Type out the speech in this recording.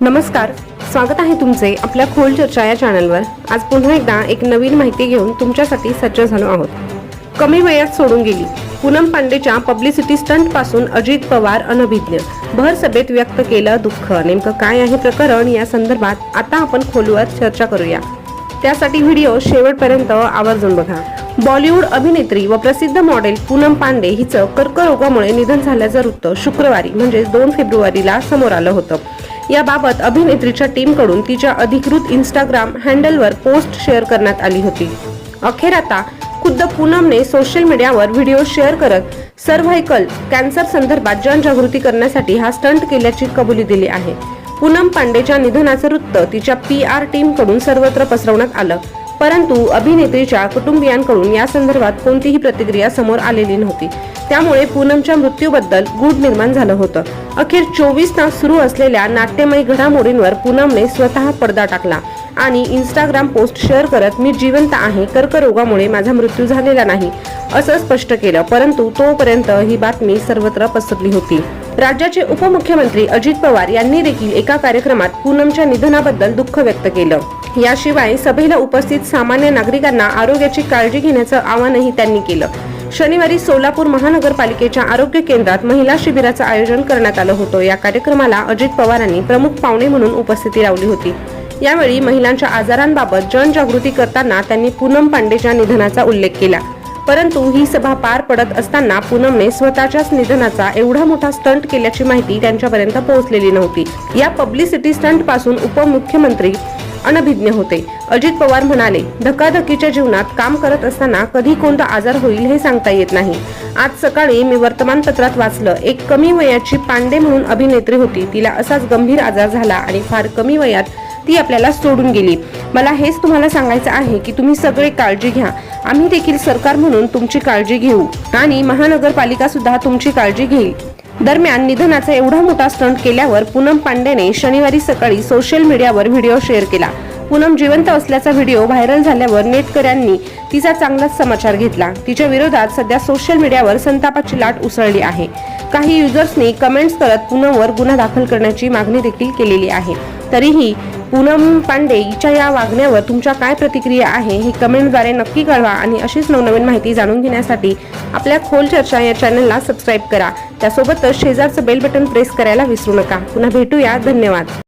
नमस्कार स्वागत आहे तुमचे आपल्या खोल चर्चा या चॅनलवर. आज पुन्हा एकदा एक नवीन माहिती घेऊन तुमच्यासाठी सज्ज झालो आहोत. कमी वयात सोडून गेली पूनम पांडेच्या पब्लिसिटी स्टंटपासून अजित पवार अनभिज्ञ. भर सभेत व्यक्त केलं दुःख नेमकं काय आहे प्रकरण या संदर्भात आता आपण खोलवर चर्चा करूया. त्यासाठी व्हिडिओ शेवटपर्यंत आवर्जून बघा. बॉलिवूड अभिनेत्री व प्रसिद्ध मॉडेल पूनम पांडे हिचं कर्करोगामुळे निधन झाल्याचं वृत्त शुक्रवारी म्हणजे दोन फेब्रुवारीला समोर आलं होतं. याबाबत अभिनेत्रीच्या टीमकडून तिच्या अधिकृत इंस्टाग्राम हँडलवर पोस्ट शेअर करण्यात आली होती. अखेर आता खुद्द पूनमने सोशल मीडियावर व्हिडिओ शेअर करत सर्व्हायकल कॅन्सर संदर्भात जनजागृती करण्यासाठी हा स्टंट केल्याची कबुली दिली आहे. पूनम पांडेच्या निधनाचं वृत्त तिच्या पी आर टीमकडून सर्वत्र पसरवण्यात आलं. परंतु अभिनेत्रीच्या कुटुंबियांकडून या संदर्भात कोणतीही प्रतिक्रिया समोर आलेली नव्हती. त्यामुळे पूनमच्या मृत्यूबद्दल गुढ निर्माण झालं होतं. अखेर चोवीस तास सुरू असलेल्या नाट्यमय घडामोडींवर पूनमने स्वतः पडदा टाकला आणि इंस्टाग्राम पोस्ट शेअर करत मी जिवंत आहे कर्करोगामुळे माझा मृत्यू झालेला नाही असं स्पष्ट केलं. परंतु तोपर्यंत ही बातमी सर्वत्र पसरली होती. राज्याचे उपमुख्यमंत्री अजित पवार यांनी देखील एका कार्यक्रमात पूनमच्या निधनाबद्दल दुःख व्यक्त केलं. याशिवाय सभेला उपस्थित सामान्य नागरिकांना आरोग्याची काळजी घेण्याचं आवाहनही त्यांनी केलं. शनिवारी सोलापूर महानगरपालिकेच्या आरोग्य केंद्रात महिला शिबिराचं आयोजन करण्यात आलं होतं. या कार्यक्रमाला अजित पवारांनी प्रमुख पाहुणे म्हणून उपस्थिती लावली होती. यावेळी महिलांच्या आजारांबाबत जनजागृती करताना त्यांनी पूनम पांडेच्या निधनाचा उल्लेख केला. परंतु ही सभा पार पडत असताना पूनमने स्वतःच्याच निधनाचा एवढा मोठा स्टंट केल्याची माहिती त्यांच्यापर्यंत पोहोचलेली नव्हती. या पब्लिसिटी स्टंटपासून उपमुख्यमंत्री अनभिज्ञ होते. अजित पवार म्हणाले धकाधकीच्या जीवनात काम करत असताना कधी कोणता आजार होईल हे सांगता येत नाही. आज सकाळी मी वर्तमानपत्रात वाचलं एक कमी वयाची पांडे म्हणून अभिनेत्री होती. तिला असाच गंभीर आजार झाला आणि फार कमी वयात ती आपल्याला सोडून गेली. मला हेच तुम्हाला सांगायचं आहे की तुम्ही सगळे काळजी घ्या. आम्ही देखील सरकार म्हणून तुमची काळजी घेऊ आणि महानगरपालिका सुद्धा तुमची काळजी घेईल. दरम्यान निधनाचा एवढा मोठा स्टंट केल्यावर पूनम पांडेने शनिवारी सकाळी सोशल मीडियावर व्हिडिओ शेअर केला. पूनम जिवंत असल्याचा व्हिडिओ व्हायरल झाल्यावर नेटकऱ्यांनी तिचा चांगलाच समाचार घेतला. तिच्या विरोधात सध्या सोशल मीडियावर संतापाची लाट उसळली आहे. काही युजर्सनी कमेंट्स करत पूनमवर गुन्हा दाखल करण्याची मागणी देखील केलेली आहे. तरीही पूनम पांडे हिच्या या वागण्यावर तुमच्या काय प्रतिक्रिया आहे हे कमेंटद्वारे नक्की कळवा आणि अशीच नवनवीन माहिती जाणून घेण्यासाठी आपल्या खोल चर्चा या चॅनलला सबस्क्राईब करा. त्यासोबतच शेजारचं बेल बटन प्रेस करायला विसरू नका. पुन्हा भेटूया. धन्यवाद.